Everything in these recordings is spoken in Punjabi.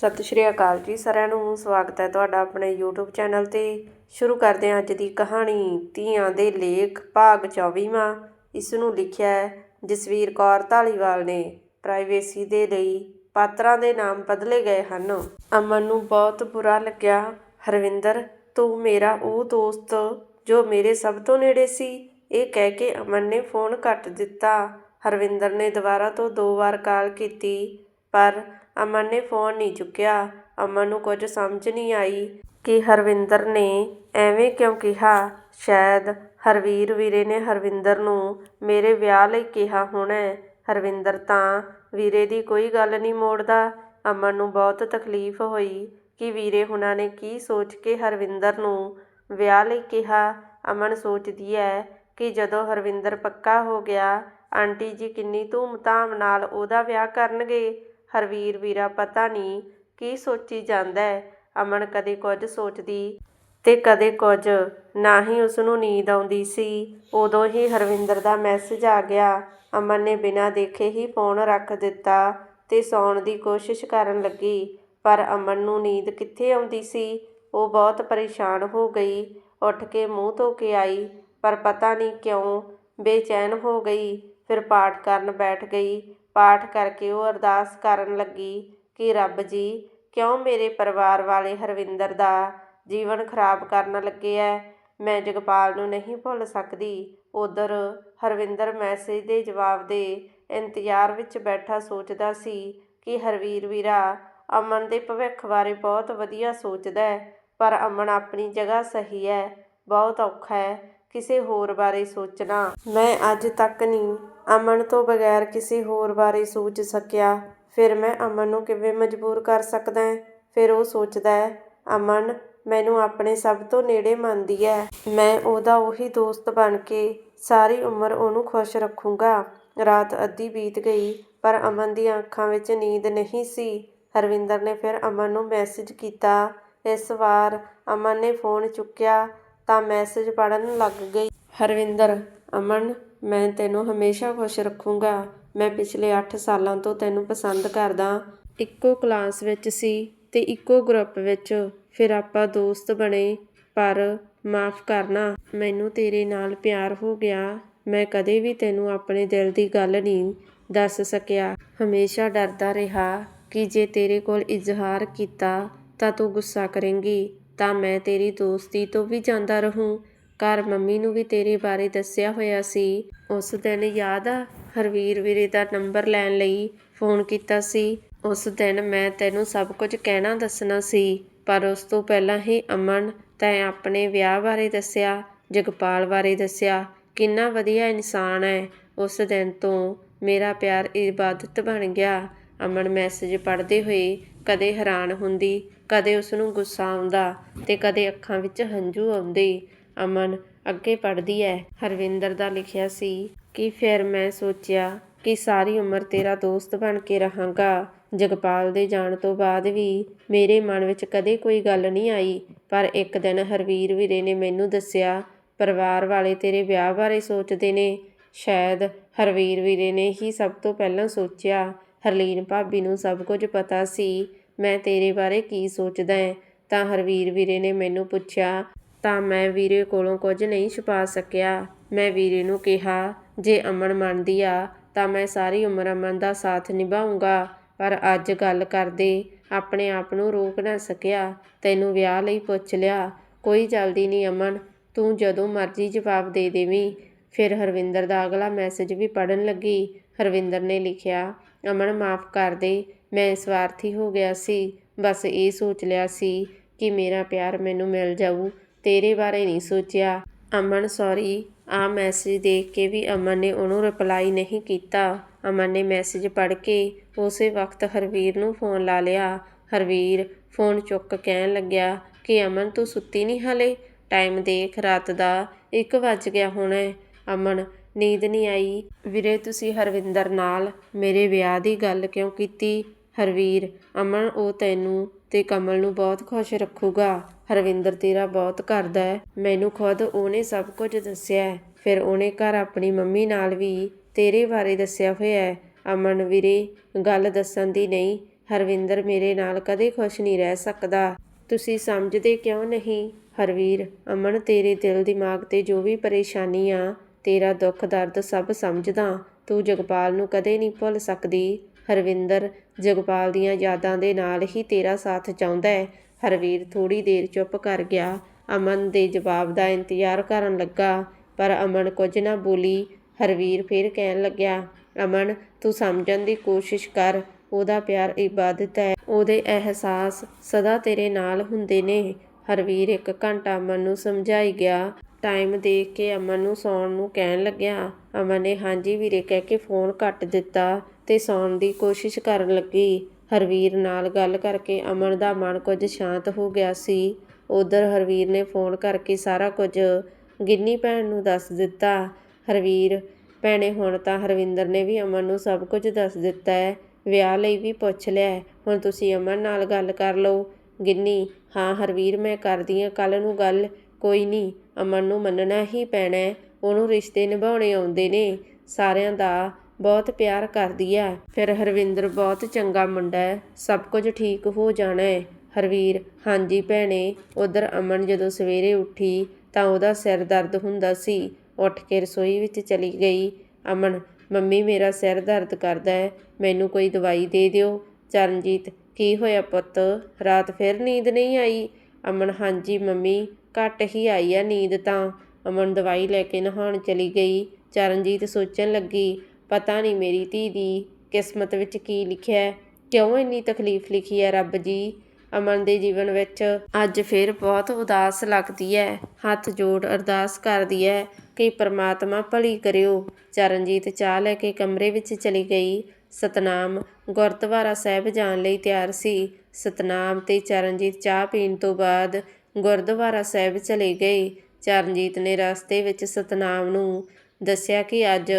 ਸਤਿ ਸ਼੍ਰੀ ਅਕਾਲ ਜੀ, ਸਾਰਿਆਂ ਨੂੰ ਸਵਾਗਤ ਹੈ ਤੁਹਾਡਾ ਆਪਣੇ YouTube ਚੈਨਲ ਤੇ। ਸ਼ੁਰੂ ਕਰਦੇ ਹਾਂ ਅੱਜ ਦੀ ਕਹਾਣੀ, ਧੀਆਂ ਦੇ ਲੇਖ, ਭਾਗ 24ਵਾਂ ਇਸ ਨੂੰ ਲਿਖਿਆ ਹੈ ਜਸਵੀਰ ਕੌਰ ਧਾਲੀਵਾਲ ਨੇ। ਪ੍ਰਾਈਵੇਸੀ ਦੇ ਲਈ ਪਾਤਰਾਂ ਦੇ ਨਾਮ ਬਦਲੇ ਗਏ ਹਨ। ਅਮਨ ਨੂੰ ਬਹੁਤ ਬੁਰਾ ਲੱਗਿਆ। ਹਰਵਿੰਦਰ, ਤੂੰ ਮੇਰਾ ਉਹ ਦੋਸਤ ਜੋ ਮੇਰੇ ਸਭ ਤੋਂ ਨੇੜੇ ਸੀ। ਇਹ ਕਹਿ ਕੇ ਅਮਨ ਨੇ ਫੋਨ ਕੱਟ ਦਿੱਤਾ। ਹਰਵਿੰਦਰ ਨੇ ਦੁਬਾਰਾ ਤੋਂ ਦੋ ਵਾਰ ਕਾਲ ਕੀਤੀ, ਪਰ ਅਮਨ ਨੇ ਫੋਨ ਨਹੀਂ ਚੁੱਕਿਆ। ਅਮਨ ਨੂੰ ਕੁਝ ਸਮਝ ਨਹੀਂ ਆਈ ਕਿ ਹਰਵਿੰਦਰ ਨੇ ਐਵੇਂ ਕਿਉਂ ਕਿਹਾ। ਸ਼ਾਇਦ ਹਰਵੀਰ ਵੀਰੇ ਨੇ ਹਰਵਿੰਦਰ ਨੂੰ ਮੇਰੇ ਵਿਆਹ ਲਈ ਕਿਹਾ ਹੋਣਾ ਹਰਵਿੰਦਰ ਤਾਂ ਵੀਰੇ ਦੀ ਕੋਈ ਗੱਲ ਨਹੀਂ ਮੋੜਦਾ। ਅਮਨ ਨੂੰ ਬਹੁਤ ਤਕਲੀਫ ਹੋਈ ਕਿ ਵੀਰੇ ਹੁਣਾਂ ਨੇ ਕੀ ਸੋਚ ਕੇ ਹਰਵਿੰਦਰ ਨੂੰ ਵਿਆਹ ਲਈ ਕਿਹਾ। ਅਮਨ ਸੋਚਦੀ ਹੈ ਕਿ ਜਦੋਂ ਹਰਵਿੰਦਰ ਪੱਕਾ ਹੋ ਗਿਆ, ਆਂਟੀ ਜੀ ਕਿੰਨੀ ਧੂਮ-ਧਾਮ ਨਾਲ ਉਹਦਾ ਵਿਆਹ ਕਰਨਗੇ। ਹਰਵੀਰ ਵੀਰਾ ਪਤਾ ਨਹੀਂ ਕੀ ਸੋਚੀ ਜਾਂਦਾ ਹੈ। ਅਮਨ ਕਦੇ ਕੁਝ ਸੋਚਦੀ ਤੇ ਕਦੇ ਕੁਝ। ਨਾ ਹੀ ਉਸ ਨੂੰ ਨੀਂਦ ਆਉਂਦੀ ਸੀ। ਉਦੋਂ ਹੀ ਹਰਵਿੰਦਰ ਦਾ ਮੈਸੇਜ ਆ ਗਿਆ। ਅਮਨ ਨੇ ਬਿਨਾਂ ਦੇਖੇ ਹੀ ਫੋਨ ਰੱਖ ਦਿੱਤਾ ਤੇ ਸੌਣ ਦੀ ਕੋਸ਼ਿਸ਼ ਕਰਨ ਲੱਗੀ। ਪਰ ਅਮਨ ਨੂੰ ਨੀਂਦ ਕਿੱਥੇ ਆਉਂਦੀ ਸੀ? ਉਹ ਬਹੁਤ ਪਰੇਸ਼ਾਨ ਹੋ ਗਈ। ਉੱਠ ਕੇ ਮੂੰਹ ਧੋ ਕੇ ਆਈ। ਪਰ ਪਤਾ ਨਹੀਂ ਕਿਉਂ ਬੇਚੈਨ ਹੋ ਗਈ। ਫਿਰ ਪਾਠ ਕਰਨ ਬੈਠ ਗਈ। ਪਾਠ ਕਰਕੇ ਉਹ ਅਰਦਾਸ ਕਰਨ ਲੱਗੀ ਕਿ ਰੱਬ ਜੀ, ਕਿਉਂ ਮੇਰੇ ਪਰਿਵਾਰ ਵਾਲੇ ਹਰਵਿੰਦਰ ਦਾ ਜੀਵਨ ਖਰਾਬ ਕਰਨ ਲੱਗੇ ਐ? ਮੈਂ ਜਗਪਾਲ ਨੂੰ ਨਹੀਂ ਭੁੱਲ ਸਕਦੀ। ਉਧਰ ਹਰਵਿੰਦਰ ਮੈਸੇਜ ਦੇ ਜਵਾਬ ਦੇ ਇੰਤਜ਼ਾਰ ਵਿੱਚ ਬੈਠਾ ਸੋਚਦਾ ਸੀ ਕਿ ਹਰਵੀਰ ਵੀਰਾ ਅਮਨ ਦੇ ਭਵਿੱਖ ਬਾਰੇ ਬਹੁਤ ਵਧੀਆ ਸੋਚਦਾ ਹੈ ਪਰ ਅਮਨ ਆਪਣੀ ਜਗ੍ਹਾ ਸਹੀ ਹੈ ਬਹੁਤ ਔਖਾ ਹੈ ਕਿਸੇ ਹੋਰ ਬਾਰੇ ਸੋਚਣਾ। ਮੈਂ ਅੱਜ ਤੱਕ ਨਹੀਂ। ਅਮਨ ਤੋਂ ਬਗੈਰ ਕਿਸੇ ਹੋਰ ਬਾਰੇ ਸੋਚ ਸਕਿਆ। ਫਿਰ ਮੈਂ ਅਮਨ ਨੂੰ ਕਿਵੇਂ ਮਜਬੂਰ ਕਰ ਸਕਦਾ ਹਾਂ? ਫਿਰ ਉਹ ਸੋਚਦਾ ਹੈ, ਅਮਨ, ਮੈਨੂੰ ਆਪਣੇ ਸਭ ਤੋਂ ਨੇੜੇ ਮੰਨਦੀ ਹੈ। ਮੈਂ ਉਹਦਾ ਉਹੀ ਦੋਸਤ ਬਣ ਕੇ ਸਾਰੀ ਉਮਰ ਉਹਨੂੰ ਖੁਸ਼ ਰੱਖੂੰਗਾ। ਰਾਤ ਅੱਧੀ ਬੀਤ ਗਈ, ਪਰ ਅਮਨ ਦੀਆਂ ਅੱਖਾਂ ਵਿੱਚ ਨੀਂਦ ਨਹੀਂ ਸੀ। ਹਰਵਿੰਦਰ ਨੇ ਫਿਰ ਅਮਨ ਨੂੰ ਮੈਸੇਜ ਕੀਤਾ। ਇਸ ਵਾਰ ਅਮਨ ਨੇ ਫੋਨ ਚੁੱਕਿਆ। ਤਾਂ ਮੈਸੇਜ ਪੜ੍ਹਨ ਲੱਗ ਗਈ। ਹਰਵਿੰਦਰ, ਅਮਨ, ਮੈਂ ਤੈਨੂੰ ਹਮੇਸ਼ਾ ਖੁਸ਼ ਰੱਖੂੰਗਾ। ਮੈਂ ਪਿਛਲੇ 8 ਸਾਲਾਂ ਤੋਂ ਤੈਨੂੰ ਪਸੰਦ ਕਰਦਾ। ਇੱਕੋ ਕਲਾਸ ਵਿੱਚ ਸੀ ਤੇ ਇੱਕੋ ਗਰੁੱਪ ਵਿੱਚ ਫਿਰ ਆਪਾਂ ਦੋਸਤ ਬਣੇ, ਪਰ ਮਾਫ ਕਰਨਾ, ਮੈਨੂੰ ਤੇਰੇ ਨਾਲ ਪਿਆਰ ਹੋ ਗਿਆ। ਮੈਂ ਕਦੇ ਵੀ ਤੈਨੂੰ ਆਪਣੇ ਦਿਲ ਦੀ ਗੱਲ ਨਹੀਂ ਦੱਸ ਸਕਿਆ। ਹਮੇਸ਼ਾ ਡਰਦਾ ਰਿਹਾ ਕਿ ਜੇ ਤੇਰੇ ਕੋਲ ਇਜ਼ਹਾਰ ਕੀਤਾ ਤਾਂ ਤੂੰ ਗੁੱਸਾ ਕਰੇਂਗੀ। ਤਾਂ ਮੈਂ ਤੇਰੀ ਦੋਸਤੀ ਤੋਂ ਵੀ ਜਾਂਦਾ ਰਹੂੰ। ਘਰ ਮੰਮੀ ਨੂੰ ਵੀ ਤੇਰੇ ਬਾਰੇ ਦੱਸਿਆ ਹੋਇਆ ਸੀ। ਉਸ ਦਿਨ ਯਾਦ ਆ, ਹਰਵੀਰ ਵੀਰੇ ਦਾ ਨੰਬਰ ਲੈਣ ਲਈ ਫੋਨ ਕੀਤਾ ਸੀ। ਉਸ ਦਿਨ ਮੈਂ ਤੈਨੂੰ ਸਭ ਕੁਝ ਕਹਿਣਾ ਦੱਸਣਾ ਸੀ, ਪਰ ਉਸ ਤੋਂ ਪਹਿਲਾਂ ਹੀ ਅਮਨ ਤੈਂ ਆਪਣੇ ਵਿਆਹ ਬਾਰੇ ਦੱਸਿਆ, ਜਗਪਾਲ ਬਾਰੇ ਦੱਸਿਆ। ਕਿੰਨਾ ਵਧੀਆ ਇਨਸਾਨ ਹੈ ਉਸ ਦਿਨ ਤੋਂ ਮੇਰਾ ਪਿਆਰ ਇਬਾਦਤ ਬਣ ਗਿਆ। ਅਮਨ ਮੈਸੇਜ ਪੜ੍ਹਦੇ ਹੋਏ ਕਦੇ ਹੈਰਾਨ ਹੁੰਦੀ, ਕਦੇ ਉਸ ਨੂੰ ਗੁੱਸਾ ਆਉਂਦਾ ਤੇ ਕਦੇ ਅੱਖਾਂ ਵਿੱਚ ਹੰਝੂ ਆਉਂਦੇ। ਅਮਨ ਅੱਗੇ ਪੜ੍ਹਦੀ ਹੈ ਹਰਵਿੰਦਰ ਦਾ ਲਿਖਿਆ ਸੀ ਕਿ ਫਿਰ ਮੈਂ ਸੋਚਿਆ ਕਿ ਸਾਰੀ ਉਮਰ ਤੇਰਾ ਦੋਸਤ ਬਣ ਕੇ ਰਹਾਂਗਾ। ਜਗਪਾਲ ਦੇ ਜਾਣ ਤੋਂ ਬਾਅਦ ਵੀ ਮੇਰੇ ਮਨ ਵਿੱਚ ਕਦੇ ਕੋਈ ਗੱਲ ਨਹੀਂ ਆਈ। ਪਰ ਇੱਕ ਦਿਨ ਹਰਵੀਰ ਵੀਰੇ ਨੇ ਮੈਨੂੰ ਦੱਸਿਆ, ਪਰਿਵਾਰ ਵਾਲੇ ਤੇਰੇ ਵਿਆਹ ਬਾਰੇ ਸੋਚਦੇ ਨੇ। ਸ਼ਾਇਦ ਹਰਵੀਰ ਵੀਰੇ ਨੇ ਹੀ ਸਭ ਤੋਂ ਪਹਿਲਾਂ ਸੋਚਿਆ ਹਰਲੀਨ ਭਾਬੀ ਨੂੰ ਸਭ ਕੁਝ ਪਤਾ ਸੀ, ਮੈਂ ਤੇਰੇ ਬਾਰੇ ਕੀ ਸੋਚਦਾ ਹਾਂ ਤਾਂ ਹਰਵੀਰ ਵੀਰੇ ਨੇ ਮੈਨੂੰ ਪੁੱਛਿਆ, ਤਾਂ ਮੈਂ ਵੀਰੇ ਕੋਲੋਂ ਕੁਝ ਨਹੀਂ ਛੁਪਾ ਸਕਿਆ? ਮੈਂ ਵੀਰੇ ਨੂੰ ਕਿਹਾ, ਜੇ ਅਮਨ ਮੰਨਦੀ ਆ, ਤਾਂ ਮੈਂ ਸਾਰੀ ਉਮਰ ਅਮਨ ਦਾ ਸਾਥ ਨਿਭਾਉਂਗਾ ਪਰ ਅੱਜ ਗੱਲ ਕਰਦੇ, ਆਪਣੇ ਆਪ ਨੂੰ ਰੋਕ ਨਾ ਸਕਿਆ। ਤੈਨੂੰ ਵਿਆਹ ਲਈ ਪੁੱਛ ਲਿਆ। ਕੋਈ ਜਲਦੀ ਨਹੀਂ ਅਮਨ, ਤੂੰ ਜਦੋਂ ਮਰਜ਼ੀ ਜਵਾਬ ਦੇ ਦੇਵੀਂ। ਫਿਰ ਹਰਵਿੰਦਰ ਦਾ ਅਗਲਾ ਮੈਸੇਜ ਵੀ ਪੜਨ ਲੱਗੀ। ਹਰਵਿੰਦਰ ਨੇ ਲਿਖਿਆ, ਅਮਨ, ਮਾਫ ਕਰ ਦੇ, ਮੈਂ ਸਵਾਰਥੀ ਹੋ ਗਿਆ ਸੀ। ਬਸ ਇਹ ਸੋਚ ਲਿਆ ਸੀ ਕਿ ਮੇਰਾ ਪਿਆਰ ਮੈਨੂੰ ਮਿਲ ਜਾਊ। ਤੇਰੇ ਬਾਰੇ ਨਹੀਂ ਸੋਚਿਆ। ਅਮਨ ਸੌਰੀ ਆ ਮੈਸੇਜ ਦੇਖ ਕੇ ਵੀ ਅਮਨ ਨੇ ਉਹਨੂੰ ਰਿਪਲਾਈ ਨਹੀਂ ਕੀਤਾ। ਅਮਨ ਨੇ ਮੈਸੇਜ ਪੜ੍ਹ ਕੇ ਉਸੇ ਵਕਤ ਹਰਵੀਰ ਨੂੰ ਫੋਨ ਲਾ ਲਿਆ। ਹਰਵੀਰ ਫੋਨ ਚੁੱਕ ਕਹਿਣ ਲੱਗਿਆ ਕਿ ਅਮਨ, ਤੂੰ ਸੁੱਤੀ ਨਹੀਂ ਹਲੇ? ਟਾਈਮ ਦੇਖ, ਰਾਤ ਦਾ 1 ਵੱਜ ਗਿਆ ਹੁਣ ਅਮਨ ਨੀਂਦ ਨਹੀਂ ਆਈ। ਵੀਰੇ, ਤੁਸੀਂ ਹਰਵਿੰਦਰ ਨਾਲ ਮੇਰੇ ਵਿਆਹ ਦੀ ਗੱਲ ਕਿਉਂ ਕੀਤੀ? ਹਰਵੀਰ, ਅਮਨ, ਉਹ ਤੈਨੂੰ ਤੇ ਕਮਲ ਨੂੰ ਬਹੁਤ ਖੁਸ਼ ਰੱਖੂਗਾ। ਹਰਵਿੰਦਰ ਤੇਰਾ ਬਹੁਤ ਕਰਦਾ ਹੈ। ਮੈਨੂੰ ਖੁਦ ਉਹਨੇ ਸਭ ਕੁਝ ਦੱਸਿਆ ਫਿਰ ਉਹਨੇ ਘਰ ਆਪਣੀ ਮੰਮੀ ਨਾਲ ਵੀ ਤੇਰੇ ਬਾਰੇ ਦੱਸਿਆ ਹੋਇਆ ਹੈ। ਅਮਨ, ਵੀਰੇ, ਗੱਲ ਦੱਸਣ ਦੀ ਨਹੀਂ। ਹਰਵਿੰਦਰ ਮੇਰੇ ਨਾਲ ਕਦੇ ਖੁਸ਼ ਨਹੀਂ ਰਹਿ ਸਕਦਾ। ਤੁਸੀਂ ਸਮਝਦੇ ਕਿਉਂ ਨਹੀਂ? ਹਰਵੀਰ, ਅਮਨ ਤੇਰੇ ਦਿਲ ਦਿਮਾਗ ਤੇ ਜੋ ਵੀ ਪਰੇਸ਼ਾਨੀ ਆ ਤੇਰਾ ਦੁੱਖ ਦਰਦ ਸਭ ਸਮਝਦਾ। ਤੂੰ ਜਗਪਾਲ ਨੂੰ ਕਦੇ ਨਹੀਂ ਭੁੱਲ ਸਕਦੀ। ਹਰਵਿੰਦਰ, ਜਗਪਾਲ ਦੀਆਂ ਯਾਦਾਂ ਦੇ ਨਾਲ ਹੀ ਤੇਰਾ ਸਾਥ ਚਾਹੁੰਦਾ ਹੈ। ਹਰਵੀਰ ਥੋੜੀ ਦੇਰ ਚੁੱਪ ਕਰ ਗਿਆ। ਅਮਨ ਦੇ ਜਵਾਬ ਦਾ ਇੰਤਜ਼ਾਰ ਕਰਨ ਲੱਗਾ, ਪਰ ਅਮਨ ਕੁਝ ਨਾ ਬੋਲੀ। ਹਰਵੀਰ ਫਿਰ ਕਹਿਣ ਲੱਗਿਆ, ਅਮਨ, ਤੂੰ ਸਮਝਣ ਦੀ ਕੋਸ਼ਿਸ਼ ਕਰ। ਉਹਦਾ ਪਿਆਰ ਇਬਾਦਤ ਹੈ। ਉਹਦੇ ਅਹਿਸਾਸ ਸਦਾ ਤੇਰੇ ਨਾਲ ਹੁੰਦੇ ਨੇ। ਹਰਵੀਰ ਇੱਕ ਘੰਟਾ ਅਮਨ ਨੂੰ ਸਮਝਾਈ ਗਿਆ। ਟਾਈਮ ਦੇਖ ਕੇ ਅਮਨ ਨੂੰ ਸੌਣ ਨੂੰ ਕਹਿਣ ਲੱਗਿਆ। ਅਮਨ ਨੇ ਹਾਂਜੀ ਵੀਰੇ ਕਹਿ ਕੇ ਫੋਨ ਕੱਟ ਦਿੱਤਾ ਤੇ ਸੌਣ ਦੀ ਕੋਸ਼ਿਸ਼ ਕਰਨ ਲੱਗੀ। ਹਰਵੀਰ ਨਾਲ ਗੱਲ ਕਰਕੇ ਅਮਨ ਦਾ ਮਨ ਕੁਝ ਸ਼ਾਂਤ ਹੋ ਗਿਆ ਸੀ। ਉਧਰ ਹਰਵੀਰ ਨੇ ਫੋਨ ਕਰਕੇ ਸਾਰਾ ਕੁਝ ਗਿੰਨੀ ਭੈਣ ਨੂੰ ਦੱਸ ਦਿੱਤਾ। ਹਰਵੀਰ, ਭੈਣੇ ਹੁਣ ਤਾਂ ਹਰਵਿੰਦਰ ਨੇ ਵੀ ਅਮਨ ਨੂੰ ਸਭ ਕੁਝ ਦੱਸ ਦਿੱਤਾ ਹੈ। ਵਿਆਹ ਲਈ ਵੀ ਪੁੱਛ ਲਿਆ ਹੁਣ ਤੁਸੀਂ ਅਮਨ ਨਾਲ ਗੱਲ ਕਰ ਲਓ। ਗਿੰਨੀ, ਹਾਂ ਹਰਵੀਰ, ਮੈਂ ਕਰਦੀ ਹਾਂ ਕੱਲ ਨੂੰ ਗੱਲ। ਕੋਈ ਨਹੀਂ ਅਮਨ ਨੂੰ ਮੰਨਣਾ ਹੀ ਪੈਣਾ ਉਹਨੂੰ ਰਿਸ਼ਤੇ ਨਿਭਾਉਣੇ ਆਉਂਦੇ ਨੇ। ਸਾਰਿਆਂ ਦਾ ਬਹੁਤ ਪਿਆਰ ਕਰਦੀ ਹੈ ਫਿਰ ਹਰਵਿੰਦਰ ਬਹੁਤ ਚੰਗਾ ਮੁੰਡਾ ਹੈ। ਸਭ ਕੁਝ ਠੀਕ ਹੋ ਜਾਣਾ ਹੈ। ਹਰਵੀਰ, ਹਾਂਜੀ ਭੈਣੇ, ਉਧਰ ਅਮਨ ਜਦੋਂ ਸਵੇਰੇ ਉੱਠੀ ਤਾਂ ਉਹਦਾ ਸਿਰ ਦਰਦ ਹੁੰਦਾ ਸੀ। ਉੱਠ ਕੇ ਰਸੋਈ ਵਿੱਚ ਚਲੀ ਗਈ। ਅਮਨ, ਮੰਮੀ ਮੇਰਾ ਸਿਰ ਦਰਦ ਕਰਦਾ ਹੈ। ਮੈਨੂੰ ਕੋਈ ਦਵਾਈ ਦੇ ਦਿਓ। ਚਰਨਜੀਤ, ਕੀ ਹੋਇਆ ਪੁੱਤ? ਰਾਤ ਫਿਰ ਨੀਂਦ ਨਹੀਂ ਆਈ? ਅਮਨ, ਹਾਂਜੀ ਮੰਮੀ। ਘੱਟ ਹੀ ਆਈ ਆ ਨੀਂਦ ਤਾਂ। ਅਮਨ ਦਵਾਈ ਲੈ ਕੇ ਨਹਾਉਣ ਚਲੀ ਗਈ। ਚਰਨਜੀਤ ਸੋਚਣ ਲੱਗੀ, ਪਤਾ ਨਹੀਂ ਮੇਰੀ ਧੀ ਦੀ ਕਿਸਮਤ ਵਿੱਚ ਕੀ ਲਿਖਿਆ ਕਿਉਂ ਇੰਨੀ ਤਕਲੀਫ ਲਿਖੀ ਹੈ ਰੱਬ ਜੀ? ਅਮਨ ਦੇ ਜੀਵਨ ਵਿੱਚ ਅੱਜ ਫਿਰ ਬਹੁਤ ਉਦਾਸ ਲੱਗਦੀ ਹੈ। ਹੱਥ ਜੋੜ ਅਰਦਾਸ ਕਰਦੀ ਹੈ ਕਿ ਪ੍ਰਮਾਤਮਾ ਭਲੀ ਕਰਿਓ। ਚਰਨਜੀਤ ਚਾਹ ਲੈ ਕੇ ਕਮਰੇ ਵਿੱਚ ਚਲੀ ਗਈ। ਸਤਨਾਮ ਗੁਰਦੁਆਰਾ ਸਾਹਿਬ ਜਾਣ ਲਈ ਤਿਆਰ ਸੀ। ਸਤਨਾਮ ਤੇ ਚਰਨਜੀਤ ਚਾਹ ਪੀਣ ਤੋਂ ਬਾਅਦ ਗੁਰਦੁਆਰਾ ਸਾਹਿਬ ਚਲੇ ਗਏ। ਚਰਨਜੀਤ ਨੇ ਰਸਤੇ ਵਿੱਚ ਸਤਨਾਮ ਨੂੰ ਦੱਸਿਆ ਕਿ ਅੱਜ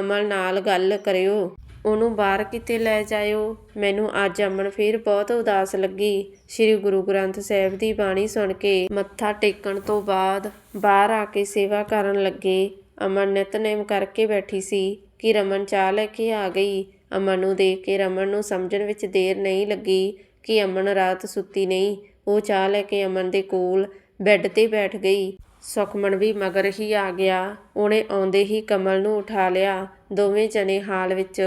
ਅਮਨ ਨਾਲ ਗੱਲ ਕਰਿਓ। ਉਹਨੂੰ ਬਾਹਰ ਕਿਤੇ ਲੈ ਜਾਇਓ। ਮੈਨੂੰ ਅੱਜ ਅਮਨ ਫਿਰ ਬਹੁਤ ਉਦਾਸ ਲੱਗੀ। ਸ੍ਰੀ ਗੁਰੂ ਗ੍ਰੰਥ ਸਾਹਿਬ ਦੀ ਬਾਣੀ ਸੁਣ ਕੇ ਮੱਥਾ ਟੇਕਣ ਤੋਂ ਬਾਅਦ ਬਾਹਰ ਆ ਕੇ ਸੇਵਾ ਕਰਨ ਲੱਗੇ। ਅਮਨ ਨਿਤਨੇਮ ਕਰਕੇ ਬੈਠੀ ਸੀ ਕਿ ਰਮਨ ਚਾਹ ਲੈ ਕੇ ਆ ਗਈ। ਅਮਨ ਨੂੰ ਦੇਖ ਕੇ ਰਮਨ ਨੂੰ ਸਮਝਣ ਵਿੱਚ ਦੇਰ ਨਹੀਂ ਲੱਗੀ ਕਿ ਅਮਨ ਰਾਤ ਸੁੱਤੀ ਨਹੀਂ। ਉਹ ਚਾਹ ਲੈ ਕੇ ਅਮਨ ਦੇ ਕੋਲ ਬੈੱਡ ਤੇ ਬੈਠ ਗਈ। ਸੁਖਮਨ ਵੀ ਮਗਰ ਹੀ ਆ ਗਿਆ। ਉਹਨੇ ਆਉਂਦੇ ਹੀ ਕਮਲ ਨੂੰ ਉਠਾ ਲਿਆ। ਦੋਵੇਂ ਜਣੇ ਹਾਲ ਵਿੱਚ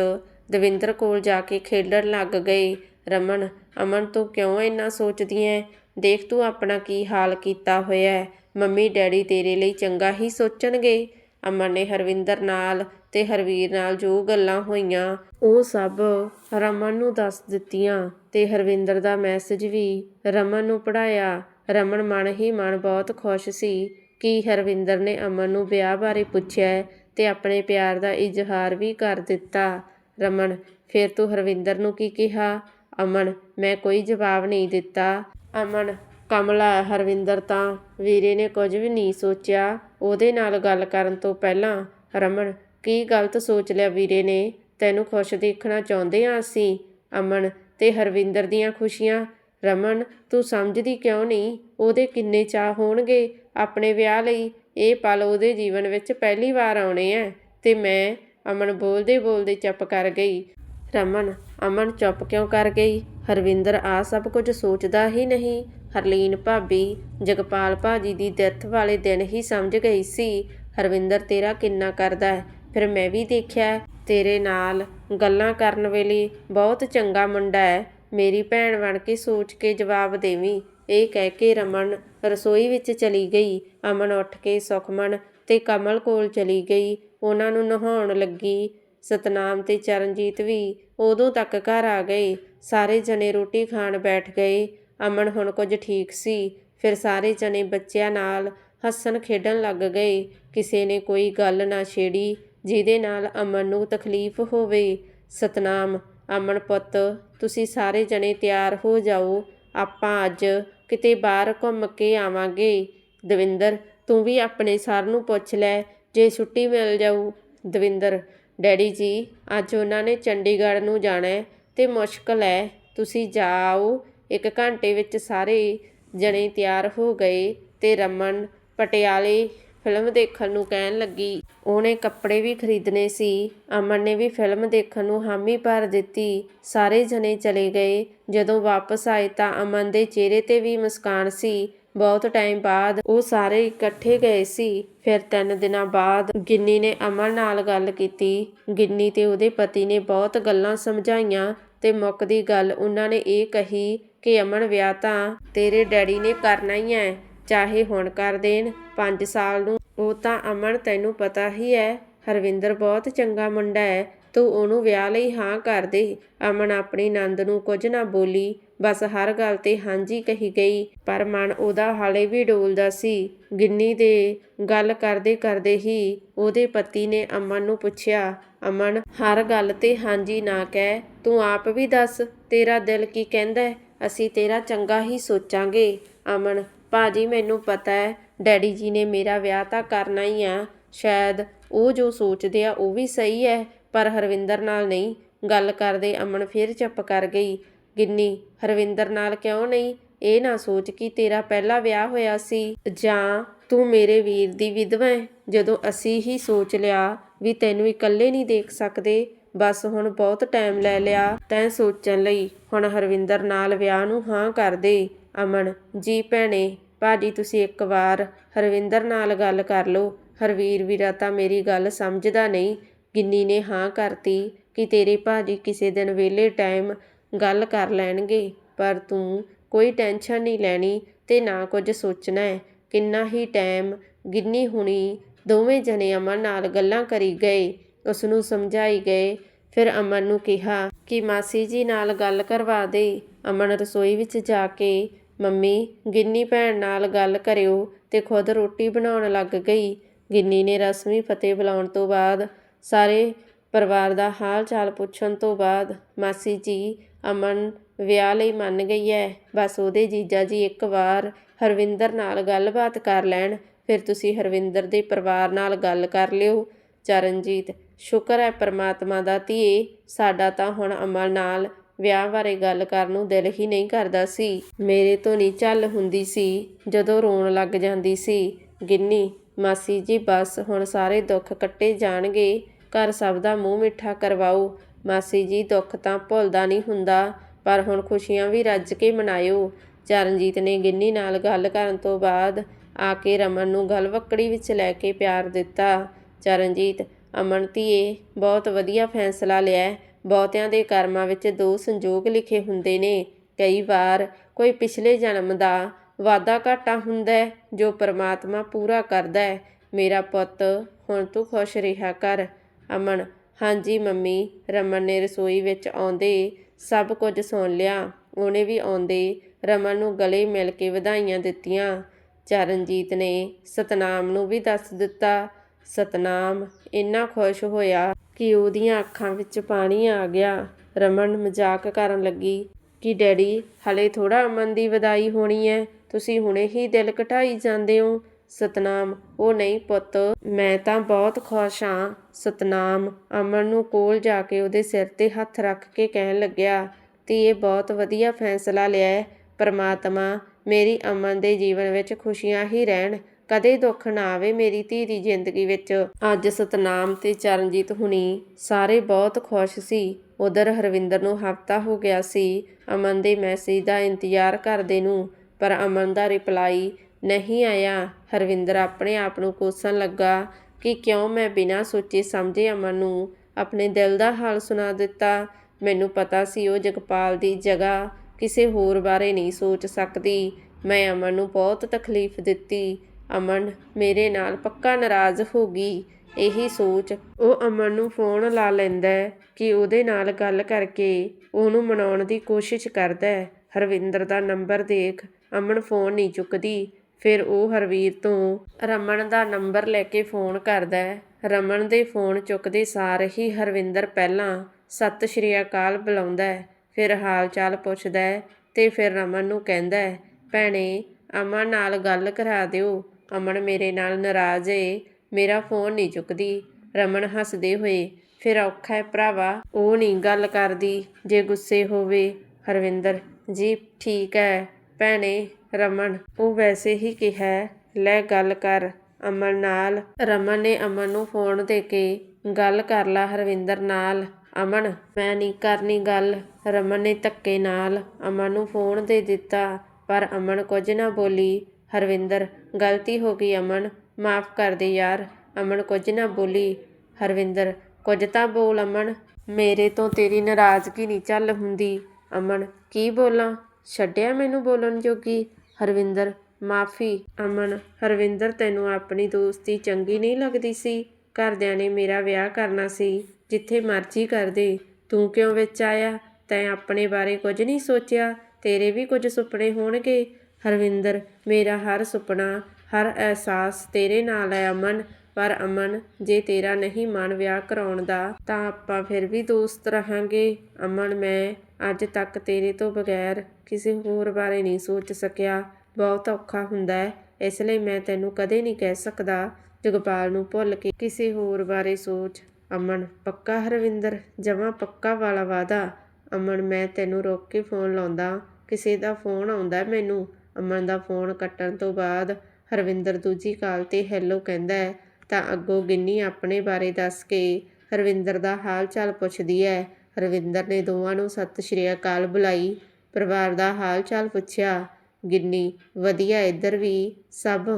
ਦਵਿੰਦਰ ਕੋਲ ਜਾ ਕੇ ਖੇਡਣ ਲੱਗ ਗਏ। ਰਮਨ, ਅਮਨ ਤੂੰ ਕਿਉਂ ਇੰਨਾ ਸੋਚਦੀ ਐ? ਦੇਖ ਤੂੰ ਆਪਣਾ ਕੀ ਹਾਲ ਕੀਤਾ ਹੋਇਆ ਮੰਮੀ ਡੈਡੀ ਤੇਰੇ ਲਈ ਚੰਗਾ ਹੀ ਸੋਚਣਗੇ। ਅਮਨ ਨੇ ਹਰਵਿੰਦਰ ਨਾਲ ਤੇ ਹਰਵੀਰ ਨਾਲ ਜੋ ਗੱਲਾਂ ਹੋਈਆਂ, ਉਹ ਸਭ ਰਮਨ ਨੂੰ ਦੱਸ ਦਿੱਤੀਆਂ ਤੇ ਹਰਵਿੰਦਰ ਦਾ ਮੈਸੇਜ ਵੀ ਰਮਨ ਨੂੰ ਪੜਾਇਆ ਰਮਨ ਮਨ ਹੀ ਮਨ ਬਹੁਤ ਖੁਸ਼ ਸੀ ਕਿ ਹਰਵਿੰਦਰ ਨੇ ਅਮਨ ਨੂੰ ਵਿਆਹ ਬਾਰੇ ਪੁੱਛਿਆ ਹੈ ਤੇ ਆਪਣੇ ਪਿਆਰ ਦਾ ਇਜ਼ਹਾਰ ਵੀ ਕਰ ਦਿੱਤਾ। ਰਮਨ, ਫਿਰ ਤੂੰ ਹਰਵਿੰਦਰ ਨੂੰ ਕੀ ਕਿਹਾ? ਅਮਨ, ਮੈਂ ਕੋਈ ਜਵਾਬ ਨਹੀਂ ਦਿੱਤਾ। ਅਮਨ ਕਮਲਾ, ਹਰਵਿੰਦਰ ਤਾਂ ਵੀਰੇ ਨੇ ਕੁਝ ਵੀ ਨਹੀਂ ਸੋਚਿਆ। ਉਹਦੇ ਨਾਲ ਗੱਲ ਕਰਨ ਤੋਂ ਪਹਿਲਾਂ, ਰਮਨ, ਕੀ ਗਲਤ ਸੋਚ ਲਿਆ ਵੀਰੇ ਨੇ? ਤੈਨੂੰ ਖੁਸ਼ ਦੇਖਣਾ ਚਾਹੁੰਦੇ ਆ ਅਸੀਂ? ਅਮਨ ਤੇ ਹਰਵਿੰਦਰ ਦੀਆਂ ਖੁਸ਼ੀਆਂ। ਰਮਨ, ਤੂੰ ਸਮਝਦੀ ਕਿਉਂ ਨਹੀਂ? ਉਹਦੇ ਕਿੰਨੇ ਚਾਹ ਹੋਣਗੇ? ਆਪਣੇ ਵਿਆਹ ਲਈ ਇਹ ਪਲ ਉਹਦੇ ਜੀਵਨ ਵਿੱਚ ਪਹਿਲੀ ਵਾਰ ਆਉਣੇ ਆ ਤੇ ਮੈਂ, ਅਮਨ ਬੋਲਦੇ ਬੋਲਦੇ ਚੁੱਪ ਕਰ ਗਈ। ਰਮਨ, ਅਮਨ ਚੁੱਪ ਕਿਉਂ ਕਰ ਗਈ? ਹਰਵਿੰਦਰ ਆ ਸਭ ਕੁਝ ਸੋਚਦਾ ਹੀ ਨਹੀਂ। ਹਰਲੀਨ ਭਾਬੀ ਜਗਪਾਲ ਭਾਜੀ ਦੀ ਡੈਥ ਵਾਲੇ ਦਿਨ ਹੀ ਸਮਝ ਗਈ ਸੀ, ਹਰਵਿੰਦਰ, ਤੇਰਾ ਕਿੰਨਾ ਕਰਦਾ ਹੈ? ਫਿਰ ਮੈਂ ਵੀ ਦੇਖਿਆ ਤੇਰੇ ਨਾਲ ਗੱਲਾਂ ਕਰਨ ਵੇਲੇ ਬਹੁਤ ਚੰਗਾ ਮੁੰਡਾ ਹੈ। ਮੇਰੀ ਭੈਣ ਬਣ ਕੇ ਸੋਚ ਕੇ ਜਵਾਬ ਦੇਵੀਂ। ਇਹ ਕਹਿ ਕੇ ਰਮਨ ਰਸੋਈ ਵਿੱਚ ਚਲੀ ਗਈ। ਅਮਨ ਉੱਠ ਕੇ ਸੁਖਮਨ ਤੇ ਕਮਲ ਕੋਲ ਚਲੀ ਗਈ। ਉਹਨਾਂ ਨੂੰ ਨਹਾਉਣ ਲੱਗੀ। ਸਤਨਾਮ ਤੇ ਚਰਨਜੀਤ ਵੀ ਉਦੋਂ ਤੱਕ ਘਰ ਆ ਗਏ। ਸਾਰੇ ਜਣੇ ਰੋਟੀ ਖਾਣ ਬੈਠ ਗਏ। ਅਮਨ ਹੁਣ ਕੁਝ ਠੀਕ ਸੀ। ਫਿਰ ਸਾਰੇ ਜਣੇ ਬੱਚਿਆਂ ਨਾਲ ਹੱਸਣ ਖੇਡਣ ਲੱਗ ਗਏ। ਕਿਸੇ ਨੇ ਕੋਈ ਗੱਲ ਨਾ ਛੇੜੀ, ਜਿਹਦੇ ਨਾਲ ਅਮਨ ਨੂੰ ਤਕਲੀਫ ਹੋਵੇ। ਸਤਨਾਮ, ਅਮਨ ਪੁੱਤ, ਤੁਸੀਂ ਸਾਰੇ ਜਣੇ ਤਿਆਰ ਹੋ ਜਾਓ। ਆਪਾਂ ਅੱਜ ਕਿਤੇ ਬਾਹਰ ਘੁੰਮ ਕੇ ਆਵਾਂਗੇ। ਦਵਿੰਦਰ, ਤੂੰ ਵੀ ਆਪਣੇ ਸਰ ਨੂੰ ਪੁੱਛ ਲੈ, ਜੇ ਛੁੱਟੀ ਮਿਲ ਜਾਊ। ਦਵਿੰਦਰ, ਡੈਡੀ ਜੀ, ਅੱਜ ਉਹਨਾਂ ਨੇ ਚੰਡੀਗੜ੍ਹ ਨੂੰ ਜਾਣਾ ਹੈ ਤੇ ਮੁਸ਼ਕਲ ਹੈ ਤੁਸੀਂ ਜਾਓ। ਇੱਕ ਘੰਟੇ ਵਿੱਚ ਸਾਰੇ ਜਣੇ ਤਿਆਰ ਹੋ ਗਏ ਤੇ ਰਮਨ ਪਟਿਆਲੇ ਫਿਲਮ ਦੇਖਣ ਨੂੰ ਕਹਿਣ ਲੱਗੀ। ਉਹਨੇ ਕੱਪੜੇ ਵੀ ਖਰੀਦਣੇ ਸੀ। ਅਮਨ ਨੇ ਵੀ ਫਿਲਮ ਦੇਖਣ ਨੂੰ ਹਾਮੀ ਭਰ ਦਿੱਤੀ। ਸਾਰੇ ਜਣੇ ਚਲੇ ਗਏ। ਜਦੋਂ ਵਾਪਸ ਆਏ ਤਾਂ ਅਮਨ ਦੇ ਚਿਹਰੇ ਤੇ ਵੀ ਮੁਸਕਾਨ ਸੀ। ਬਹੁਤ ਟਾਈਮ ਬਾਅਦ ਉਹ ਸਾਰੇ ਇਕੱਠੇ ਗਏ ਸੀ। ਫਿਰ ਤਿੰਨ ਦਿਨਾਂ ਬਾਅਦ ਗਿੰਨੀ ਨੇ ਅਮਨ ਨਾਲ ਗੱਲ ਕੀਤੀ। ਗਿੰਨੀ ਤੇ ਉਹਦੇ ਪਤੀ ਨੇ ਬਹੁਤ ਗੱਲਾਂ ਸਮਝਾਈਆਂ ਤੇ ਮੁੱਕਦੀ ਗੱਲ ਉਹਨਾਂ ਨੇ ਇਹ ਕਹੀ ਕਿ ਅਮਨ ਵਿਆਹ ਤਾਂ ਤੇਰੇ ਡੈਡੀ ਨੇ ਕਰਨਾ ਹੀ ਹੈ ਚਾਹੇ ਹੁਣ ਕਰ ਦੇਣ 5 ਸਾਲ ਨੂੰ। ਉਹ ਤਾਂ ਅਮਨ ਤੈਨੂੰ ਪਤਾ ਹੀ ਹੈ ਹਰਵਿੰਦਰ ਬਹੁਤ ਚੰਗਾ ਮੁੰਡਾ ਹੈ ਤੂੰ ਉਹਨੂੰ ਵਿਆਹ ਲਈ ਹਾਂ ਕਰ ਦੇ। ਅਮਨ ਆਪਣੀ ਨੰਦ ਨੂੰ ਕੁਝ ਨਾ ਬੋਲੀ, ਬਸ ਹਰ ਗੱਲ ਤੇ ਹਾਂਜੀ ਕਹੀ ਗਈ, ਪਰ ਮਨ ਉਹਦਾ ਹਾਲੇ ਵੀ ਡੋਲਦਾ ਸੀ। ਗਿੰਨੀ ਦੇ ਗੱਲ ਕਰਦੇ ਕਰਦੇ ਹੀ ਉਹਦੇ ਪਤੀ ਨੇ ਅਮਨ ਨੂੰ ਪੁੱਛਿਆ, ਅਮਨ, ਹਰ ਗੱਲ ਤੇ ਹਾਂਜੀ ਨਾ ਕਹਿ, ਤੂੰ ਆਪ ਵੀ ਦੱਸ, ਤੇਰਾ ਦਿਲ ਕੀ ਕਹਿੰਦਾ ਅਸੀਂ ਤੇਰਾ ਚੰਗਾ ਹੀ ਸੋਚਾਂਗੇ। ਅਮਨ, ਭਾਜੀ, ਮੈਨੂੰ ਪਤਾ ਹੈ, ਡੈਡੀ ਜੀ ਨੇ ਮੇਰਾ ਵਿਆਹ ਤਾਂ ਕਰਨਾ ਹੀ ਆ। ਸ਼ਾਇਦ ਉਹ ਜੋ ਸੋਚਦੇ ਆ, ਉਹ ਵੀ ਸਹੀ ਹੈ, ਪਰ ਹਰਵਿੰਦਰ ਨਾਲ ਨਹੀਂ। ਗੱਲ ਕਰਦੇ ਅਮਨ ਫਿਰ ਚੁੱਪ ਕਰ ਗਈ। ਗਿੰਨੀ, ਹਰਵਿੰਦਰ ਨਾਲ ਕਿਉਂ ਨਹੀਂ? ਇਹ ਨਾ ਸੋਚ ਕਿ ਤੇਰਾ ਪਹਿਲਾ ਵਿਆਹ ਹੋਇਆ ਸੀ। ਜਾਂ ਤੂੰ ਮੇਰੇ ਵੀਰ ਦੀ ਵਿਧਵਾ ਹੈ? ਜਦੋਂ ਅਸੀਂ ਹੀ ਸੋਚ ਲਿਆ ਵੀ ਤੈਨੂੰ ਇਕੱਲੇ ਨਹੀਂ ਦੇਖ ਸਕਦੇ ਬਸ ਹੁਣ ਬਹੁਤ ਟਾਈਮ ਲੈ ਲਿਆ, ਤੈਂ ਸੋਚਣ ਲਈ। ਹੁਣ ਹਰਵਿੰਦਰ ਨਾਲ ਵਿਆਹ ਨੂੰ ਹਾਂ ਕਰ ਦੇ। ਅਮਨ, ਜੀ ਭੈਣੇ, ਭਾਜੀ ਤੁਸੀਂ ਇੱਕ ਵਾਰ ਹਰਵਿੰਦਰ ਨਾਲ ਗੱਲ ਕਰ ਲਓ। ਹਰਵੀਰ ਵੀਰਾ ਤਾਂ ਮੇਰੀ ਗੱਲ ਸਮਝਦਾ ਨਹੀਂ। ਗਿੰਨੀ ਨੇ ਹਾਂ ਕਰਤੀ ਕਿ ਤੇਰੇ ਭਾਜੀ ਕਿਸੇ ਦਿਨ ਵਿਹਲੇ ਟਾਈਮ ਗੱਲ ਕਰ ਲੈਣਗੇ। ਪਰ ਤੂੰ ਕੋਈ ਟੈਨਸ਼ਨ ਨਹੀਂ ਲੈਣੀ ਤੇ ਨਾ ਕੁਝ ਸੋਚਣਾ ਹੈ। ਕਿੰਨਾ ਹੀ ਟਾਈਮ ਗਿੰਨੀ ਹੁਣੀ ਦੋਵੇਂ ਜਣੇ ਅਮਨ ਨਾਲ ਗੱਲਾਂ ਕਰੀ ਗਏ। ਉਸ ਨੂੰ ਸਮਝਾਈ ਗਏ। ਫਿਰ ਅਮਨ ਨੂੰ ਕਿਹਾ ਕਿ ਮਾਸੀ ਜੀ ਨਾਲ ਗੱਲ ਕਰਵਾ ਦੇ। ਅਮਨ ਰਸੋਈ ਵਿੱਚ ਜਾ ਕੇ, ਮੰਮੀ, ਗਿੰਨੀ ਭੈਣ ਨਾਲ ਗੱਲ ਕਰਿਓ ਤੇ ਖੁਦ ਰੋਟੀ ਬਣਾਉਣ ਲੱਗ ਗਈ ਗਿੰਨੀ ਨੇ ਰਸਮੀ ਫਤਿਹ ਬੁਲਾਉਣ ਤੋਂ ਬਾਅਦ ਸਾਰੇ ਪਰਿਵਾਰ ਦਾ ਹਾਲ ਚਾਲ ਪੁੱਛਣ ਤੋਂ ਬਾਅਦ ਮਾਸੀ ਜੀ, ਅਮਨ ਵਿਆਹ ਲਈ ਮੰਨ ਗਈ ਹੈ ਬਸ ਉਹਦੇ ਜੀਜਾ ਜੀ ਇੱਕ ਵਾਰ ਹਰਵਿੰਦਰ ਨਾਲ ਗੱਲਬਾਤ ਕਰ ਲੈਣ, ਫਿਰ ਤੁਸੀਂ ਹਰਵਿੰਦਰ ਦੇ ਪਰਿਵਾਰ ਨਾਲ ਗੱਲ ਕਰ ਲਿਓ ਚਰਨਜੀਤ ਸ਼ੁਕਰ ਹੈ ਪਰਮਾਤਮਾ ਦਾ ਧੀਏ, ਸਾਡਾ ਤਾਂ ਹੁਣ ਅਮਲ ਨਾਲ ਵਿਆਹ ਬਾਰੇ ਗੱਲ ਕਰਨ ਨੂੰ ਦਿਲ ਹੀ ਨਹੀਂ ਕਰਦਾ ਸੀ। ਮੇਰੇ ਤੋਂ ਨਹੀਂ ਚੱਲ ਹੁੰਦੀ ਸੀ, ਜਦੋਂ ਰੋਣ ਲੱਗ ਜਾਂਦੀ ਸੀ, ਗਿੰਨੀ, ਮਾਸੀ ਜੀ ਬਸ ਹੁਣ ਸਾਰੇ ਦੁੱਖ ਕੱਟੇ ਜਾਣਗੇ, ਘਰ ਸਭ ਦਾ ਮੂੰਹ ਮਿੱਠਾ ਕਰਵਾਓ। ਮਾਸੀ ਜੀ ਦੁੱਖ ਤਾਂ ਭੁੱਲਦਾ ਨਹੀਂ ਹੁੰਦਾ, ਪਰ ਹੁਣ ਖੁਸ਼ੀਆਂ ਵੀ ਰੱਜ ਕੇ ਮਨਾਇਓ। ਚਰਨਜੀਤ ਨੇ ਗਿੰਨੀ ਨਾਲ ਗੱਲ ਕਰਨ ਤੋਂ ਬਾਅਦ ਆ ਕੇ ਰਮਨ ਨੂੰ ਗਲਵੱਕੜੀ ਵਿੱਚ ਲੈ ਕੇ ਪਿਆਰ ਦਿੱਤਾ। ਚਰਨਜੀਤ ਅਮਨ ਧੀਏ, ਬਹੁਤ ਵਧੀਆ ਫੈਸਲਾ ਲਿਆ ਬਹੁਤਿਆਂ ਦੇ ਕਰਮਾਂ ਵਿੱਚ ਦੋ ਸੰਜੋਗ ਲਿਖੇ ਹੁੰਦੇ ਨੇ। ਕਈ ਵਾਰ ਕੋਈ ਪਿਛਲੇ ਜਨਮ ਦਾ ਵਾਦਾ ਘਾਟਾ ਹੁੰਦਾ ਜੋ ਪਰਮਾਤਮਾ ਪੂਰਾ ਕਰਦਾ ਹੈ। ਮੇਰਾ ਪੁੱਤ, ਹੁਣ ਤੂੰ ਖੁਸ਼ ਰਿਹਾ ਕਰ। ਅਮਨ, ਹਾਂਜੀ ਮੰਮੀ, ਰਮਨ ਨੇ ਰਸੋਈ ਵਿੱਚ ਆਉਂਦੇ ਸਭ ਕੁਝ ਸੁਣ ਲਿਆ। ਉਹਨੇ ਵੀ ਆਉਂਦੇ ਰਮਨ ਨੂੰ ਗਲੇ ਮਿਲ ਕੇ ਵਧਾਈਆਂ ਦਿੱਤੀਆਂ। ਚਰਨਜੀਤ ਨੇ ਸਤਨਾਮ ਨੂੰ ਵੀ ਦੱਸ ਦਿੱਤਾ ਸਤਨਾਮ, ਇੰਨਾ ਖੁਸ਼ ਹੋਇਆ ਕਿ ਉਹਦੀਆਂ ਅੱਖਾਂ ਵਿੱਚ ਪਾਣੀ ਆ ਗਿਆ। ਰਮਨ ਮਜ਼ਾਕ ਕਰਨ ਲੱਗੀ ਕਿ, ਡੈਡੀ, ਹਲੇ ਥੋੜਾ ਅਮਨ ਦੀ ਵਧਾਈ ਹੋਣੀ ਹੈ ਤੁਸੀਂ ਹੁਣੇ ਹੀ ਦਿਲ ਘਟਾਈ ਜਾਂਦੇ ਹੋ। ਸਤਨਾਮ, ਉਹ ਨਹੀਂ ਪੁੱਤ, ਮੈਂ ਤਾਂ ਬਹੁਤ ਖੁਸ਼ ਹਾਂ ਸਤਨਾਮ ਅਮਨ ਨੂੰ ਕੋਲ ਜਾ ਕੇ ਉਹਦੇ ਸਿਰ ਤੇ ਹੱਥ ਰੱਖ ਕੇ ਕਹਿਣ ਲੱਗਿਆ ਤੇ ਇਹ ਬਹੁਤ ਵਧੀਆ ਫੈਸਲਾ ਲਿਆ ਹੈ ਪਰਮਾਤਮਾ ਮੇਰੀ ਅਮਨ ਦੇ ਜੀਵਨ ਵਿੱਚ ਖੁਸ਼ੀਆਂ ਹੀ ਰਹਿਣ। ਕਦੇ ਦੁੱਖ ਨਾ ਆਵੇ ਮੇਰੀ ਧੀ ਦੀ ਜ਼ਿੰਦਗੀ ਵਿੱਚ। ਅੱਜ ਸਤਨਾਮ ਤੇ ਚਰਨਜੀਤ ਹੁਣੀ ਸਾਰੇ ਬਹੁਤ ਖੁਸ਼ ਸੀ। ਉਧਰ ਹਰਵਿੰਦਰ ਨੂੰ ਹਫਤਾ ਹੋ ਗਿਆ ਸੀ। ਅਮਨ ਦੇ ਮੈਸੇਜ ਦਾ ਇੰਤਜ਼ਾਰ ਕਰਦੇ ਨੂੰ ਪਰ ਅਮਨ ਦਾ ਰਿਪਲਾਈ ਨਹੀਂ ਆਇਆ। ਹਰਵਿੰਦਰ ਆਪਣੇ ਆਪ ਨੂੰ ਕੋਸਣ ਲੱਗਾ ਕਿ ਕਿਉਂ ਮੈਂ ਬਿਨਾਂ ਸੋਚੇ ਸਮਝੇ ਅਮਨ ਨੂੰ ਆਪਣੇ ਦਿਲ ਦਾ ਹਾਲ ਸੁਣਾ ਦਿੱਤਾ। ਮੈਨੂੰ ਪਤਾ ਸੀ ਉਹ ਜਗਪਾਲ ਦੀ ਜਗ੍ਹਾ ਕਿਸੇ ਹੋਰ ਬਾਰੇ ਨਹੀਂ ਸੋਚ ਸਕਦੀ। ਮੈਂ ਅਮਨ ਨੂੰ ਬਹੁਤ ਤਕਲੀਫ ਦਿੱਤੀ। ਅਮਨ ਮੇਰੇ ਨਾਲ ਪੱਕਾ ਨਾਰਾਜ਼ ਹੋ ਗਈ। ਇਹੀ ਸੋਚ ਉਹ ਅਮਨ ਨੂੰ ਫੋਨ ਲਾ ਲੈਂਦਾ ਕਿ ਉਹਦੇ ਨਾਲ ਗੱਲ ਕਰਕੇ ਉਹਨੂੰ ਮਨਾਉਣ ਦੀ ਕੋਸ਼ਿਸ਼ ਕਰਦਾ ਹਰਵਿੰਦਰ ਦਾ ਨੰਬਰ ਦੇਖ ਅਮਨ ਫੋਨ ਨਹੀਂ ਚੁੱਕਦੀ। ਫਿਰ ਉਹ ਹਰਵੀਰ ਤੋਂ ਰਮਨ ਦਾ ਨੰਬਰ ਲੈ ਕੇ ਫੋਨ ਕਰਦਾ ਰਮਨ ਦੇ ਫੋਨ ਚੁੱਕਦੇ ਸਾਰ ਹੀ ਹਰਵਿੰਦਰ ਪਹਿਲਾਂ ਸਤਿ ਸ਼੍ਰੀ ਅਕਾਲ ਬੁਲਾਉਂਦਾ ਫਿਰ ਹਾਲ ਚਾਲ ਪੁੱਛਦਾ ਹੈ ਤੇ ਫਿਰ ਰਮਨ ਨੂੰ ਕਹਿੰਦਾ ਭੈਣੇ, ਅਮਨ ਨਾਲ ਗੱਲ ਕਰਾ ਦਿਓ। ਅਮਨ ਮੇਰੇ ਨਾਲ ਨਾਰਾਜ਼ ਏ। ਮੇਰਾ ਫੋਨ ਨਹੀਂ ਚੁੱਕਦੀ। ਰਮਨ ਹੱਸਦੇ ਹੋਏ, ਫਿਰ ਔਖਾ ਹੈ ਭਰਾਵਾ, ਉਹ ਨਹੀਂ ਗੱਲ ਕਰਦੀ, ਜੇ ਗੁੱਸੇ ਹੋਵੇ। ਹਰਵਿੰਦਰ, ਜੀ, ਠੀਕ ਹੈ, ਭੈਣੇ, ਰਮਨ, ਉਹ ਵੈਸੇ ਹੀ ਕਿਹਾ, ਲੈ ਗੱਲ ਕਰ। ਅਮਨ ਨਾਲ, ਰਮਨ ਨੇ ਅਮਨ ਨੂੰ ਫੋਨ ਦੇ ਕੇ, ਗੱਲ ਕਰ ਲਾ ਹਰਵਿੰਦਰ ਨਾਲ। ਅਮਨ, ਮੈਂ ਨਹੀਂ ਕਰਨੀ ਗੱਲ। ਰਮਨ ਨੇ ਧੱਕੇ ਨਾਲ ਅਮਨ ਨੂੰ ਫੋਨ ਦੇ ਦਿੱਤਾ, ਪਰ ਅਮਨ ਕੁਝ ਨਾ ਬੋਲੀ। ਹਰਵਿੰਦਰ, ਗਲਤੀ ਹੋ ਗਈ ਅਮਨ, ਮਾਫ ਕਰ ਦੇ ਯਾਰ, ਅਮਨ ਕੁਝ ਨਾ ਬੋਲੀ। ਹਰਵਿੰਦਰ, ਕੁਝ ਤਾਂ ਬੋਲ ਅਮਨ, ਮੇਰੇ ਤੋਂ ਤੇਰੀ ਨਾਰਾਜ਼ਗੀ ਨਹੀਂ ਚੱਲ ਹੁੰਦੀ। ਅਮਨ, ਕੀ ਬੋਲਾਂ? ਛੱਡਿਆ ਮੈਨੂੰ ਬੋਲਣ ਜੋਗੀ? ਹਰਵਿੰਦਰ, ਮਾਫੀ, ਅਮਨ, ਹਰਵਿੰਦਰ ਤੈਨੂੰ ਆਪਣੀ ਦੋਸਤੀ ਚੰਗੀ ਨਹੀਂ ਲੱਗਦੀ ਸੀ? ਘਰਦਿਆਂ ਨੇ ਮੇਰਾ ਵਿਆਹ ਕਰਨਾ ਸੀ, ਜਿੱਥੇ ਮਰਜ਼ੀ ਕਰਦੇ ਤੂੰ ਕਿਉਂ ਵਿੱਚ ਆਇਆ? ਤੈਂ ਆਪਣੇ ਬਾਰੇ ਕੁਝ ਨਹੀਂ ਸੋਚਿਆ? ਤੇਰੇ ਵੀ ਕੁਝ ਸੁਪਨੇ ਹੋਣਗੇ? ਹਰਵਿੰਦਰ, ਮੇਰਾ ਹਰ ਸੁਪਨਾ, ਹਰ ਅਹਿਸਾਸ ਤੇਰੇ ਨਾਲ ਹੈ ਅਮਨ, ਪਰ ਅਮਨ, ਜੇ ਤੇਰਾ ਨਹੀਂ ਮਨ ਵਿਆਹ ਕਰਾਉਣ ਦਾ ਤਾਂ ਆਪਾਂ ਫਿਰ ਵੀ ਦੋਸਤ ਰਹਾਂਗੇ। ਅਮਨ, ਮੈਂ ਅੱਜ ਤੱਕ ਤੇਰੇ ਤੋਂ ਬਗੈਰ ਕਿਸੇ ਹੋਰ ਬਾਰੇ ਨਹੀਂ ਸੋਚ ਸਕਿਆ। ਬਹੁਤ ਔਖਾ ਹੁੰਦਾ ਹੈ, ਇਸ ਲਈ ਮੈਂ ਤੈਨੂੰ ਕਦੇ ਨਹੀਂ ਕਹਿ ਸਕਦਾ, ਜਗਪਾਲ ਨੂੰ ਭੁੱਲ ਕੇ ਕਿਸੇ ਹੋਰ ਬਾਰੇ ਸੋਚ। ਅਮਨ, ਪੱਕਾ ਹਰਵਿੰਦਰ? ਜਮਾਂ ਪੱਕਾ ਵਾਲਾ ਵਾਦਾ ਅਮਨ, ਮੈਂ ਤੈਨੂੰ ਰੋਕ ਕੇ ਫੋਨ ਲਾਉਂਦਾ, ਕਿਸੇ ਦਾ ਫੋਨ ਆਉਂਦਾ ਮੈਨੂੰ ਅਮਨ ਦਾ ਫੋਨ ਕੱਟਣ ਤੋਂ ਬਾਅਦ ਹਰਵਿੰਦਰ ਦੂਜੀ ਕਾਲ ਤੇ ਹੈਲੋ ਕਹਿੰਦਾ ਹੈ, ਤਾਂ ਅੱਗੋਂ ਗਿੰਨੀ ਆਪਣੇ ਬਾਰੇ ਦੱਸ ਕੇ ਹਰਵਿੰਦਰ ਦਾ ਹਾਲ ਚਾਲ ਪੁੱਛਦੀ ਹੈ। ਹਰਵਿੰਦਰ ਨੇ ਦੋਵਾਂ ਨੂੰ ਸਤਿ ਸ਼੍ਰੀ ਅਕਾਲ ਬੁਲਾਈ, ਪਰਿਵਾਰ ਦਾ ਹਾਲ ਚਾਲ ਪੁੱਛਿਆ। ਗਿੰਨੀ, ਵਧੀਆ, ਇੱਧਰ ਵੀ ਸਭ?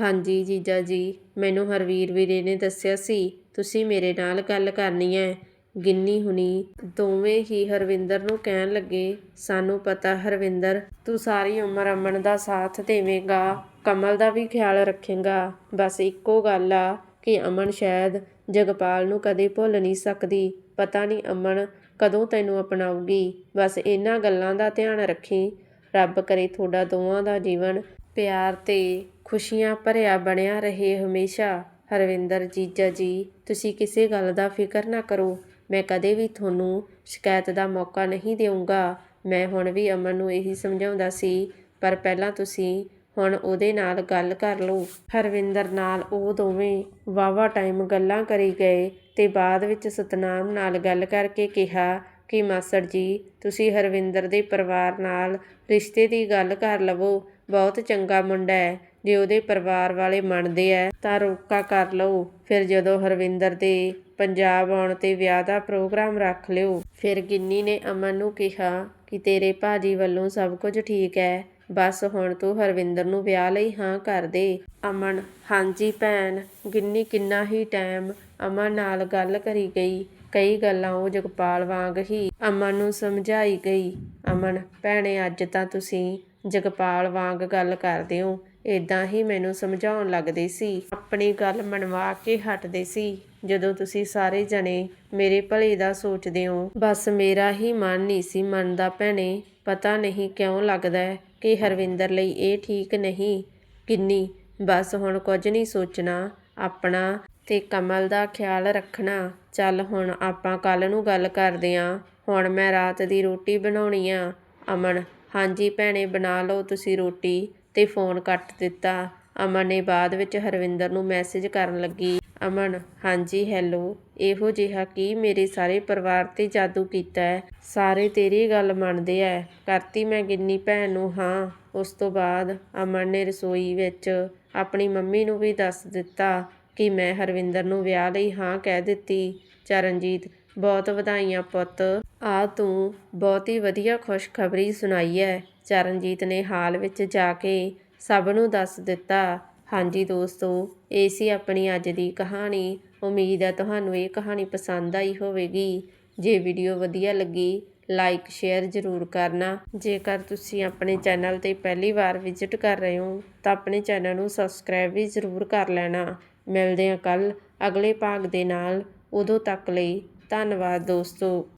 ਹਾਂਜੀ ਜੀਜਾ ਜੀ, ਮੈਨੂੰ ਹਰਵੀਰ ਵੀਰੇ ਨੇ ਦੱਸਿਆ ਸੀ, ਤੁਸੀਂ ਮੇਰੇ ਨਾਲ ਗੱਲ ਕਰਨੀ ਹੈ। ਗਿੰਨੀ ਹੁਣੀ, ਦੋਵੇਂ ਹੀ ਹਰਵਿੰਦਰ ਨੂੰ ਕਹਿਣ ਲੱਗੇ, ਸਾਨੂੰ ਪਤਾ ਹਰਵਿੰਦਰ, ਤੂੰ ਸਾਰੀ ਉਮਰ ਅਮਨ ਦਾ ਸਾਥ ਦੇਵੇਂਗਾ, ਕਮਲ ਦਾ ਵੀ ਖਿਆਲ ਰੱਖੇਂਗਾ। ਬਸ ਇੱਕੋ ਗੱਲ ਆ ਕਿ ਅਮਨ ਸ਼ਾਇਦ ਜਗਪਾਲ ਨੂੰ ਕਦੇ ਭੁੱਲ ਨਹੀਂ ਸਕਦੀ। ਪਤਾ ਨਹੀਂ ਅਮਨ ਕਦੋਂ ਤੈਨੂੰ ਅਪਣਾਊਗੀ। ਬਸ ਇਹਨਾਂ ਗੱਲਾਂ ਦਾ ਧਿਆਨ ਰੱਖੀ। ਰੱਬ ਕਰੇ ਤੁਹਾਡਾ ਦੋਵਾਂ ਦਾ ਜੀਵਨ ਪਿਆਰ ਤੇ ਖੁਸ਼ੀਆਂ ਭਰਿਆ ਬਣਿਆ ਰਹੇ ਹਮੇਸ਼ਾ। ਹਰਵਿੰਦਰ, ਜੀਜਾ ਜੀ, ਤੁਸੀਂ ਕਿਸੇ ਗੱਲ ਦਾ ਫਿਕਰ ਨਾ ਕਰੋ। ਮੈਂ ਕਦੇ ਵੀ ਤੁਹਾਨੂੰ ਸ਼ਿਕਾਇਤ ਦਾ ਮੌਕਾ ਨਹੀਂ ਦੇਊਂਗਾ। ਮੈਂ ਹੁਣ ਵੀ ਅਮਨ ਨੂੰ ਇਹੀ ਸਮਝਾਉਂਦਾ ਸੀ, ਪਰ ਪਹਿਲਾਂ ਤੁਸੀਂ ਹੁਣ ਉਹਦੇ ਨਾਲ ਗੱਲ ਕਰ ਲਓ। ਹਰਵਿੰਦਰ ਨਾਲ ਉਹ ਦੋਵੇਂ ਵਾਵਾ ਟਾਈਮ ਗੱਲਾਂ ਕਰੀ ਗਏ ਤੇ ਬਾਅਦ ਵਿੱਚ ਸਤਨਾਮ ਨਾਲ ਗੱਲ ਕਰਕੇ ਕਿਹਾ ਕਿ, ਮਾਸੜ ਜੀ, ਤੁਸੀਂ ਹਰਵਿੰਦਰ ਦੇ ਪਰਿਵਾਰ ਨਾਲ ਰਿਸ਼ਤੇ ਦੀ ਗੱਲ ਕਰ ਲਵੋ। ਬਹੁਤ ਚੰਗਾ ਮੁੰਡਾ ਹੈ। ਜੇ ਉਹਦੇ ਪਰਿਵਾਰ ਵਾਲੇ ਮੰਨਦੇ ਐ ਤਾਂ ਰੋਕਾ ਕਰ ਲਓ। ਫਿਰ ਜਦੋਂ ਹਰਵਿੰਦਰ ਦੇ ਪੰਜਾਬ ਆਉਣ ਤੇ ਵਿਆਹ ਦਾ ਪ੍ਰੋਗਰਾਮ ਰੱਖ ਲਿਓ। ਫਿਰ ਗਿੰਨੀ ਨੇ ਅਮਨ ਨੂੰ ਕਿਹਾ ਕਿ ਤੇਰੇ ਭਾਜੀ ਵੱਲੋਂ ਸਭ ਕੁਝ ਠੀਕ ਹੈ ਬਸ ਹੁਣ ਤੂੰ ਹਰਵਿੰਦਰ ਨੂੰ ਵਿਆਹ ਲਈ ਹਾਂ ਕਰ ਦੇ। ਅਮਨ, ਹਾਂਜੀ ਭੈਣ, ਗਿੰਨੀ ਕਿੰਨਾ ਹੀ ਟਾਈਮ ਅਮਨ ਨਾਲ ਗੱਲ ਕਰੀ ਗਈ। ਕਈ ਗੱਲਾਂ ਉਹ ਜਗਪਾਲ ਵਾਂਗ ਹੀ ਅਮਨ ਨੂੰ ਸਮਝਾਈ ਗਈ। ਅਮਨ, ਭੈਣੇ ਅੱਜ ਤਾਂ ਤੁਸੀਂ ਜਗਪਾਲ ਵਾਂਗ ਗੱਲ ਕਰਦੇ ਹੋ। ਇਦਾਂ ਹੀ ਮੈਨੂੰ ਸਮਝਾਉਣ ਲੱਗਦੇ ਸੀ। ਆਪਣੀ ਗੱਲ ਮਨਵਾ ਕੇ ਹਟਦੇ ਸੀ। ਜਦੋਂ ਤੁਸੀਂ ਸਾਰੇ ਜਣੇ ਮੇਰੇ ਭਲੇ ਦਾ ਸੋਚਦੇ ਹੋ, ਬਸ ਮੇਰਾ ਹੀ ਮਨ ਨਹੀਂ ਸੀ ਮੰਨਦਾ ਭੈਣੇ। ਪਤਾ ਨਹੀਂ ਕਿਉਂ ਲੱਗਦਾ ਕਿ ਹਰਵਿੰਦਰ ਲਈ ਇਹ ਠੀਕ ਨਹੀਂ। ਕਿੰਨੀ, ਬਸ ਹੁਣ ਕੁਝ ਨਹੀਂ ਸੋਚਣਾ, ਆਪਣਾ ਤੇ ਕਮਲ ਦਾ ਖਿਆਲ ਰੱਖਣਾ। ਚੱਲ ਹੁਣ ਆਪਾਂ ਕੱਲ ਨੂੰ ਗੱਲ ਕਰਦੇ ਆਂ। ਹੁਣ ਮੈਂ ਰਾਤ ਦੀ ਰੋਟੀ ਬਣਾਉਣੀ ਆ। ਅਮਨ, ਹਾਂਜੀ ਭੈਣੇ ਬਣਾ ਲਓ ਤੁਸੀਂ ਰੋਟੀ। ਤੇ ਫੋਨ ਕੱਟ ਦਿੱਤਾ। ਅਮਨ ਨੇ ਬਾਅਦ ਵਿੱਚ ਹਰਵਿੰਦਰ ਨੂੰ ਮੈਸੇਜ ਕਰਨ ਲੱਗੀ, ਅਮਨ, ਹਾਂਜੀ ਹੈਲੋ ਇਹੋ ਜਿਹਾ ਕੀ ਮੇਰੇ ਸਾਰੇ ਪਰਿਵਾਰ ਤੇ ਜਾਦੂ ਕੀਤਾ ਹੈ? ਸਾਰੇ ਤੇਰੀ ਗੱਲ ਮੰਨਦੇ ਐ। ਕਰਤੀ ਮੈਂ ਗਿੰਨੀ ਭੈਣ ਨੂੰ, ਹਾਂ। ਉਸ ਤੋਂ ਬਾਅਦ ਅਮਨ ਨੇ ਰਸੋਈ ਵਿੱਚ ਆਪਣੀ ਮੰਮੀ ਨੂੰ ਵੀ ਦੱਸ ਦਿੱਤਾ ਕਿ ਮੈਂ ਹਰਵਿੰਦਰ ਨੂੰ ਵਿਆਹ ਲਈ ਹਾਂ ਕਹਿ ਦਿੱਤੀ। ਚਰਨਜੀਤ, ਬਹੁਤ ਵਧਾਈਆਂ ਪੁੱਤ। ਆ ਤੂੰ ਬਹੁਤ ਹੀ ਵਧੀਆ ਖੁਸ਼ਖਬਰੀ ਸੁਣਾਈ ਹੈ ਚਰਨਜੀਤ ਨੇ ਹਾਲ ਵਿੱਚ ਜਾ ਕੇ ਸਭ ਨੂੰ ਦੱਸ ਦਿੱਤਾ। ਹਾਂਜੀ ਦੋਸਤੋ, ਇਹ ਸੀ ਆਪਣੀ ਅੱਜ ਦੀ ਕਹਾਣੀ। ਉਮੀਦ ਹੈ ਤੁਹਾਨੂੰ ਇਹ ਕਹਾਣੀ ਪਸੰਦ ਆਈ ਹੋਵੇਗੀ। ਜੇ ਵੀਡੀਓ ਵਧੀਆ ਲੱਗੀ, ਲਾਈਕ, ਸ਼ੇਅਰ ਜ਼ਰੂਰ ਕਰਨਾ। ਜੇਕਰ ਤੁਸੀਂ ਆਪਣੇ ਚੈਨਲ ਤੇ ਪਹਿਲੀ ਵਾਰ ਵਿਜ਼ਿਟ ਕਰ ਰਹੇ ਹੋ, ਤਾਂ ਆਪਣੇ ਚੈਨਲ ਨੂੰ ਸਬਸਕ੍ਰਾਈਬ ਵੀ ਜ਼ਰੂਰ ਕਰ ਲੈਣਾ। ਮਿਲਦੇ ਹਾਂ ਕੱਲ ਅਗਲੇ ਭਾਗ ਦੇ ਨਾਲ। ਉਦੋਂ ਤੱਕ ਲਈ ਧੰਨਵਾਦ ਦੋਸਤੋ।